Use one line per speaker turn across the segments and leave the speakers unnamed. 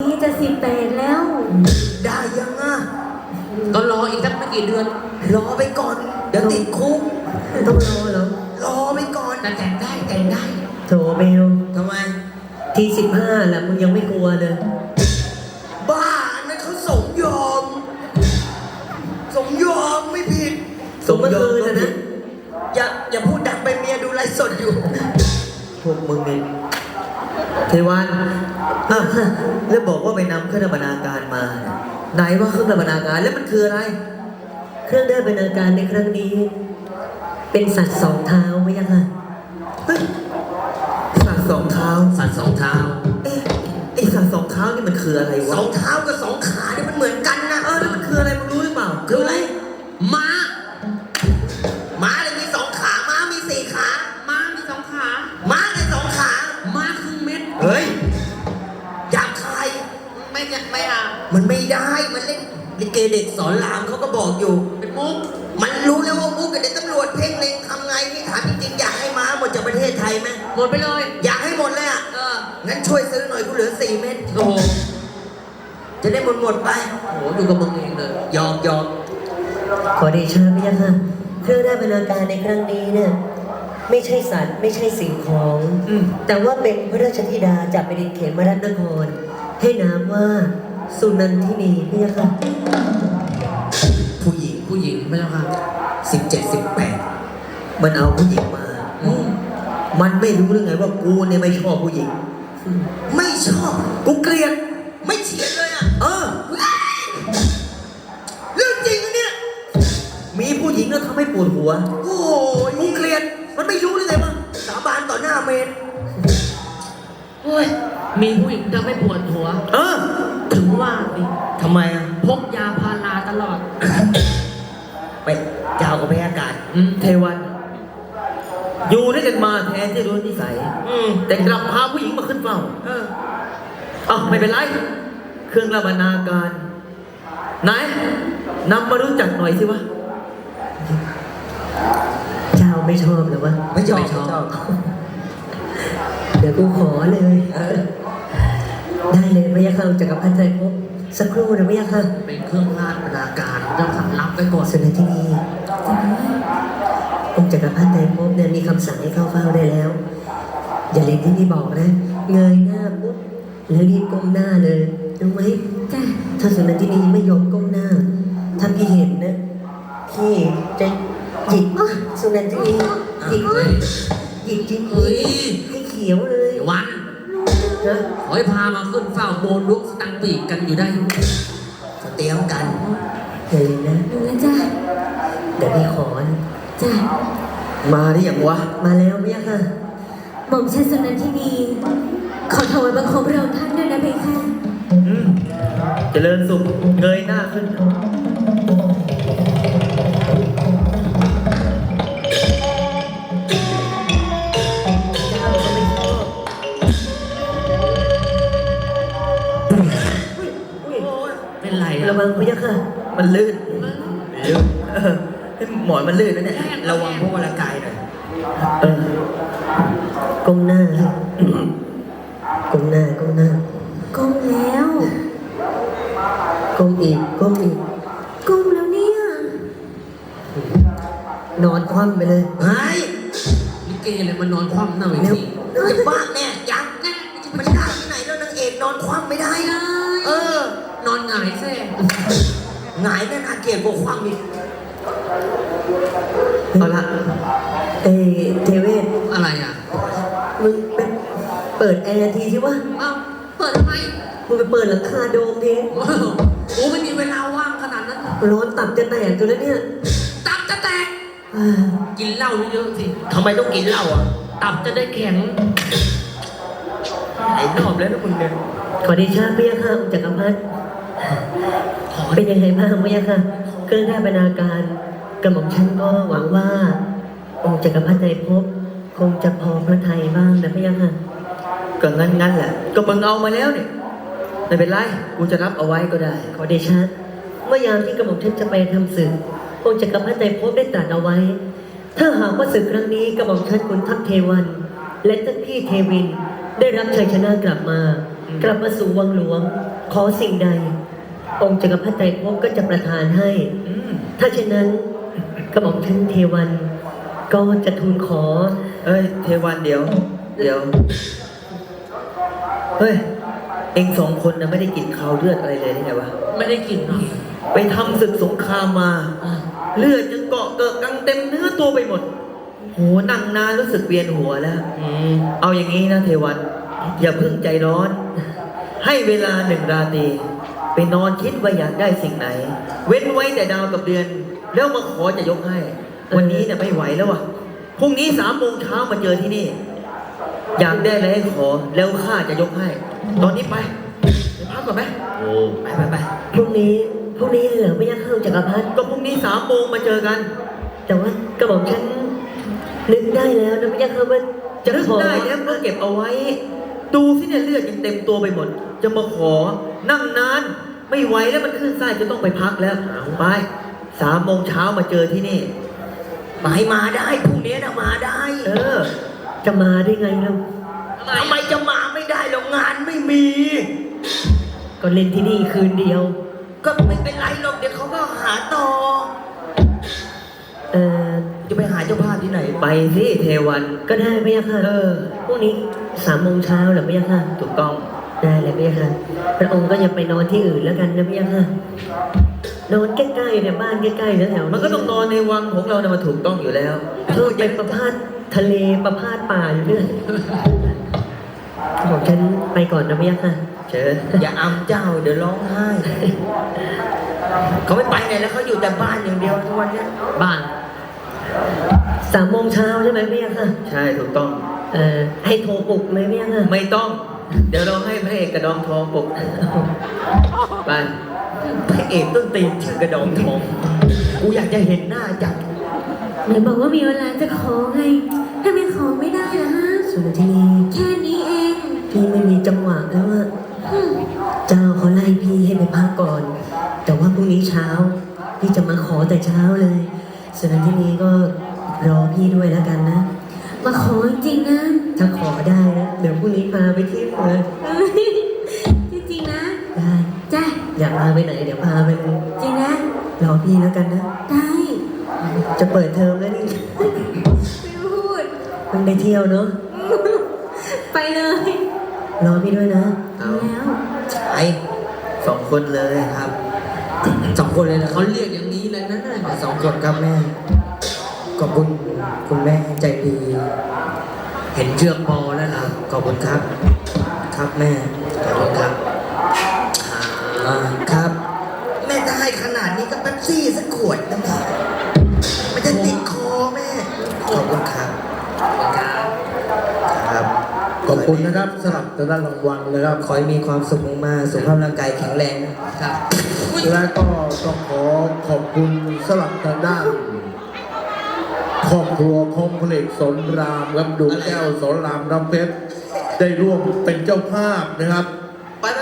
นี่จะสิบแปดแล้ว
ได้ยังอะ
ก็รออีกสักไม่กี่เดือน
รอไปก่อน เดี๋ยวติดคุก
ต้องรอเหรอ
รอไปก่อน
แต่แต่งได้แต่งได้
โถเบล
ทำไม
ทีสิบห้าแหละมึงยังไม่กลัวเลย
บ้าอันนั้นเขาสมยอม สมยอมไม่ผิด
สมเมื่อคืนนะนะ
อย่าอย่าพูดดังไปเมียดูไลฟ์สดอยู่
พวกมึงเนี่ย เทวันอะแล้วบอกว่าไปนำเครื่องบรรณาการมาเนี่ยไหนว่าเครื่องบรรณาการแล้วมันคืออะไร เครื่องเดินบรรณาการในครั้งนี้ เป็นสัตว์สองเท้าไหมยังคะเฮ้ยสัตว์สองเท้า
สัตว์สองเท้า
เอ๊ะไอสัตว์สองเท้านี่มันคืออะไร
ส
วะ
องเท้ากับสองขาเนี่ยมันเหมือนกันนะ
เออแล้วมัน อ
นรามเขาก็บอกอยู่
เป็นมุก
มันรู้แล้วว่ามุกกับเด็กตำรวจเพ่งเล็งทำไงนี่ถามจริงๆอยากให้ม้าหมดจากประเทศไทยไหม
หมดไปเลย
อยากให้หมดเลยอะ
เออ
งั้นช่วยซื้อหน่อยกูเหลือสี่เม็ด
โอ้โห
จะได้หมดหมดๆไป
โอ้โหอยู่กับมึงเองเลย
ยอมยอม
ขอเดชะพระยะค่ะเครื่องได้บรรณาการในครั้งนี้เนี่ยไม่ใช่สัตว์ไม่ใช่สิ่งของ
อืม
แต่ว่าเป็นพระราชธิดาจากแผ่นดินเขมรัตนครให้นามว่าสุนันทินีพระยะค่ะ
ผู้หญิง
ผู้หญิงไม่ใช่ค่ะ
สิบเจ็ดสิบแปด
มันเอาผู้หญิงมา
อืม
มันไม่รู้หรือไงว่ากูเนี่ยไม่ชอบผู้หญิง
ไม่ชอบ
กูเกลียด
ไม่เฉียดเลยอะ
เออ
เรื่องจริงอะเนี่ย
มีผู้หญิงแล้วทำให้ปวดหัว
โอ้ย
กูเกลียด มันไม่รู้หรือไงมั้ง
สาบานต่อหน้าเมน
โอ้ยมีผู้หญิงจะไม่ปวดหัว
เออ
ถึงว่าสิ
ทำไมอะ
พกยาพาราตลอด
ไปยาวกับแพ้อากาศ
อืม
เทวัน อยู่ด้วยกันมาแทนที่รู้นิสัย
อืม
แต่กลับพาผู้หญิงมาขึ้นเฝ้า
เออ
อ้าวไม่เป็นไร เครื่องระบรรณาการ ไหนนำมารู้จักหน่อยสิวะ เจ้าไม่ชอบหรือวะ
ไม่ชอบ
ไม่
ไม่
ช
ช
อ
อบบ
เดี๋ยวกูขอเลย
เออ
ได้เลยพระยาค่ะจักรพันธ์ใจพบสักครู่นะพระยาค่ะ
เป็นเครื่องราชบรรณาการเจ้าขันรับไว้ก่อน
ส่วนในที่นี้องค์จักรพันธ์ใจพบเนี่ยมีคำสั่งให้เข้าเฝ้าได้แล้ว อย่าลืมที่นี่บอกนะ เงยหน้าปุ๊บแล้วรีบก้มหน้าเลยรู้ไหม
จ้ะ
ถ้าสุนันทินีไม่ยอมก้มหน้าถ้าพี่เห็นนะพี่จะหยิกสุนันทินีหยิก
เฮ้ย
หยิกจริง
เฮ้ย
ให้เขียวเลย
เดี๋ยววัน
นะ
ขอให้พามาขึ้นเฝ้าโบนลุกสตังปีกกันอยู่ได้
เตรียมกัน
อย่าลืมนะ
ดูแล้วจ้ะ
เดี๋ยวพี่ขอนะ
จ้ะ
มาได้อย่างวะ มาแล้วพี่ค่ะ
หม่อมชันสุนันทินีขอถวายบังคมพระองค์ท่านด้วยนะเพคะ
อืมเจริญสุขเงยหน้าขึ้น
เป็นไร
ระ
อะ
วังค่ะ มันลื่นลื่นเออห้หมอนมันลื่นนะเนี่ย
ระวังพวกวรกายหน่อย
เออก้มหน้า ก้มหน้า ก้มหน้า
ก้มแล้ว
ก้มอีก ก้มอีก
ก้มแล้วเนี่ย
นอนคว่ำไปเลย
เฮ้ย
ลิเกอะไรมานอนคว่ำหน้าเวที
จะบ้าเนี่ยยังแน่มันได้ที่ไหนแล้วนางเอกนอนคว่ำไม่ได้ เออ
นอนหงายแท้
หงายแน่นาเกลียดกว่าคว่ำอีก
เอาละเอเทเวศ
อะไรอะ
มึงเป็นเปิดแอร์ทีสิวะ
เอ้าเปิดทำไม
มึงไปเปิดหลังคาโดมที
โอ้โหกูไม่มีเวลาว่างขนาดนั้น
ร้อนตับจะแตกตัวแล้วเนี่ย
ตับจะแตก
อ่า
กินเหล้าเยอะๆสิ
ทำไมต้องกินเหล้าอะ
ตับจะได้แข็ง
ไอ้รอบแล้วนะมึงเนี่ย
ขอเดชะพระยาค่ะองค์จักรพรรดิ เป็นยังไงบ้างพระยาค่ะเครื่องได้บรรณาการกระหม่อมฉันก็หวังว่า องค์จักรพรรดิใจพบคงจะพอพระทัยบ้างนะพระยาค่ะก็งั้นงั้นแหละ ก็มึงเอามาแล้วเนี่ยไม่เป็นไรกูจะรับเอาไว้ก็ได้ ขอเดชะเมื่อยามที่กระหม่อมฉันจะไปทำศึกองค์จักรพรรดิใจพบได้ตรัสเอาไว้ ถ้าหากว่าศึกครั้งนี้กระหม่อมฉันขุนทัพเทวัน และท่านพี่เทวินได้รับชัยชนะกลับมา กลับมาสู่วังหลวง ขอสิ่งใด องค์จักรพรรดิไตรภพก็จะประทานให้
อืม
ถ้าเช่นนั้นกระหม่อมท่านเทวันก็จะทูลขอ
เฮ้ย เทวันเดี๋ยว เดี๋ยว เฮ้ย เองสองคนนะไม่ได้กินข้าวเลือดอะไรเลยได้ไงวะ
ไม่ได้กินหรอก
ไปทำศึกสงครามมา
อะ
เลือดยังเกาะเกิดกังเต็มเนื้อตัวไปหมด โหนั่งนานรู้สึกเวียนหัวแล้ว
อืม
เอาอย่างนี้นะเทวัน อย่าเพิ่งใจร้อน ให้เวลาหนึ่งราตรี ไปนอนคิดว่าอยากได้สิ่งไหน เว้นไว้แต่ดาวกับเดือน แล้วมาขอจะยกให้ วันนี้เนี่ยไม่ไหวแล้ววะพรุ่งนี้สามโมงเช้ามาเจอที่นี่ อยากได้อะไรให้ขอแล้วข้าจะยกให้ ตอนนี้ไปไปพักก่อนไหม
โอ้
ไปไปไป
พรุ่งนี้พรุ่งนี้เหลือไม่ยากเข้าจักรพรรดิ
ก็พรุ่งนี้สามโมงมาเจอกัน
แต่ว่ากระหม่อมฉันนึกได้แล้วนะไม่ยากเข้าว่า
จะ
จะ
นึก
ขอ
ได้แล้วก็เก็บเอาไว้ ดูสิเนี่ยเลือดยังเต็มตัวไปหมด จะมาขอ นั่งนาน ไม่ไหวแล้วมันขึ้นไส้จะต้องไปพักแล้วไปสามโมงเช้ามาเจอที่นี่
มาให้มาได้พรุ่งนี้นะมาได้
เออ
จะมาได้ไงเรา
ทำไมจะมาไม่ได้หรอกงานไม่มี
ก็เล่นที่นี่คืนเดียว
ก็ไม่เป็นไรหรอกเดี๋ยวเขาก็หาต่อ
เออ
จะไปหาเจ้าภาพที่ไหน
ไปสิเทวัน
ก็ได้ไม่ยากค่ะ
เออ
พรุ่งนี้สามโมงเช้าเหรอไม่ยากค่ะ
ถูกต้อง
ได้เลยพี่ค่ะพระองค์ก็อย่าไปนอนที่อื่นแล้วกันนะพี่ค่ะนอนใกล้ๆเนี่ยบ้านใกล้ๆแล้วแถว
มันก็ต้องนอนในวังของเราเนี่ยมันถูกต้องอยู่แล้ว
เพิ่มไปประพาสทะเลประพาสป่าอยู่เรื่อยบอกฉันไปก่อนนะพี่ค่ะ
เชิญ
อย่าอำเจ้าเดี๋ยวร้องไห้เขาไม่ไปไหนแล้วเขาอยู่แต่บ้านอย่างเดียวทุกวันเนี้ย
บ้าน
สามโมงเช้าใช่ไหมพี่ค่ะ
ใช่ถูกต้อง
เอ่อให้โทรปลุกเลยพี่ค่ะ
ไม่ต้อง เดี๋ยวเราให้พระเอกกระดองทองปลุกไป
พระเอกต้นตีนชื่อกระดองทองกูอยากจะเห็นหน้าจัง
ไหนบอกว่ามีเวลาจะขอไงทำไมขอไม่ได้ล่ะฮะ
สุนทรี
แค่นี้เอง
พี่ไม่มีจังหวะแล้วอะ
อืม
เจ้าเขาไล่พี่ให้ไปพักก่อน แต่ว่าพรุ่งนี้เช้า พี่จะมาขอแต่เช้าเลย ส่วนที่นี้ก็รอพี่ด้วยแล้วกันนะ
มาขอจริงๆนะ
ถ้าขอได้นะเดี๋ยวพรุ่งนี้พาไปเที่ยวเลย
เอ้ยจริงๆนะ
ได้
จ้ะ
อยากพาไปไหน เดี๋ยวพาไปเลย
จริงนะ
รอพี่แล้วกันนะ
ได้
จะเปิดเทอมแล้วนี่
ไม่พูด
เพิ่งได้เที่ยวเนาะ
ไปเลย
รอพี่ด้วยนะ
เอา
แล้ว
ไอ้
สองคนเลย
ครับสองคนเลยนะ
เขาเรียก องนี้เลยนะน่ะ
สองคนครับแม่ ขอบคุณคุณแม่ใจดี
เห็นเชือกปอแล้วล่ะ
ขอบคุณครับ ครับแม่ ขอบคุณครับอ่าครับ แม่จะให้ขนาดนี้ก็เป๊ปซี่สักขวดนะแม่มันจะติดคอแม่ขอบคุณครับ ครับ
ขอบคุณนะครับสำหรับทางด้านรางวัลนะครับ
ขอให้มีความสุขมากๆสุขภาพร่างกายแข็งแรงนะ
ครับ
และก็ต้องขอขอบคุณสำหรับทางด้านครอบครัวของพลเอกสนรามครับดูแก้วสนรามน้ำเพชรได้ร่วมเป็นเจ้าภาพนะครับ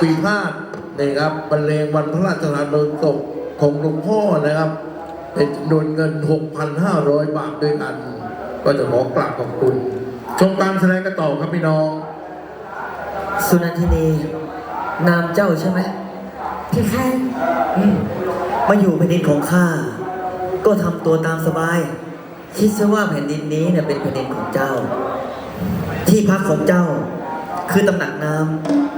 ปีพาดนะครับบรรเลงวันพระราชทานเพลิงศพของหลวงพ่อนะครับ เป็นจำนวนเงิน 6,500 บาทด้วยกัน ก็จะขอกราบขอบคุณ ชมการแสดงกันต่อครับพี่น้อง
สุนันทินีนามเจ้าใช่ไหม
พี่แค่
อืมมาอยู่แผ่นดินของข้า ก็ทำตัวตามสบาย คิดซะว่าแผ่นดินนี้เนี่ยเป็นแผ่นดินของเจ้า ที่พักของเจ้า คือตำหนักน้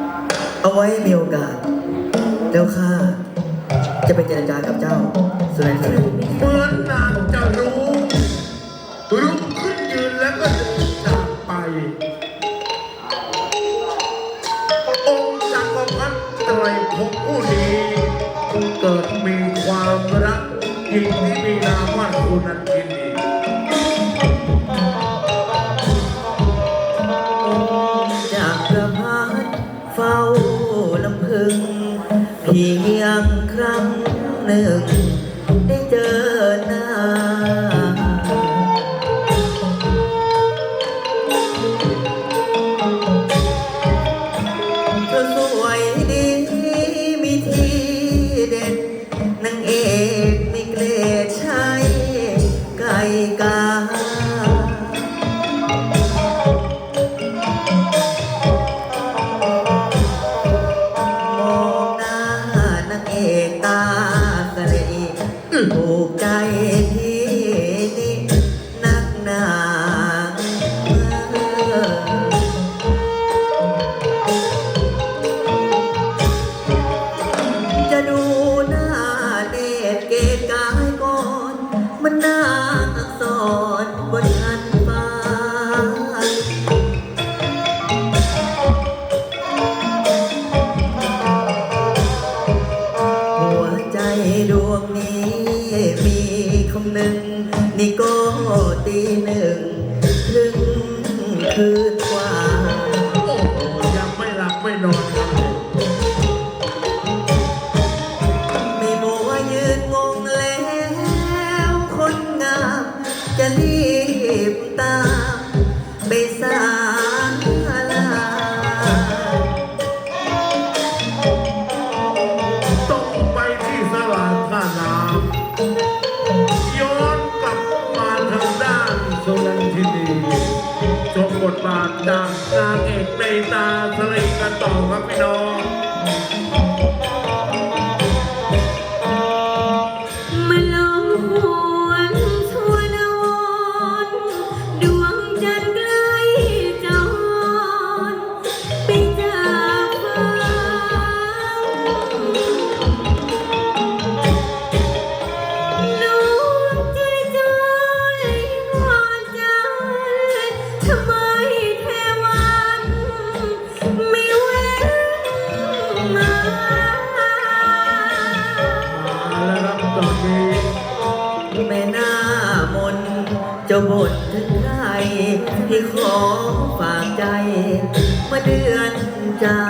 ำเอาไว้มีโอกาส แล้วข้าจะไปเจรจากับเจ้าสุนันทินี
เหมือนนางจะรู้ลุ ไตรภพผู้ดี เกิดมีความรักยิ่งที่มีนามว่าสุนันที
ใจดวงนี้มีคนหนึ่ง นี่ก็ตีหนึ่งค
รึ่
งคืน ตาสลิ
งกันต่อครับพี่น้อง แม่
หน้ามนจะบ่นถึงใครที่ขอฝากใจมาเดือนจ้า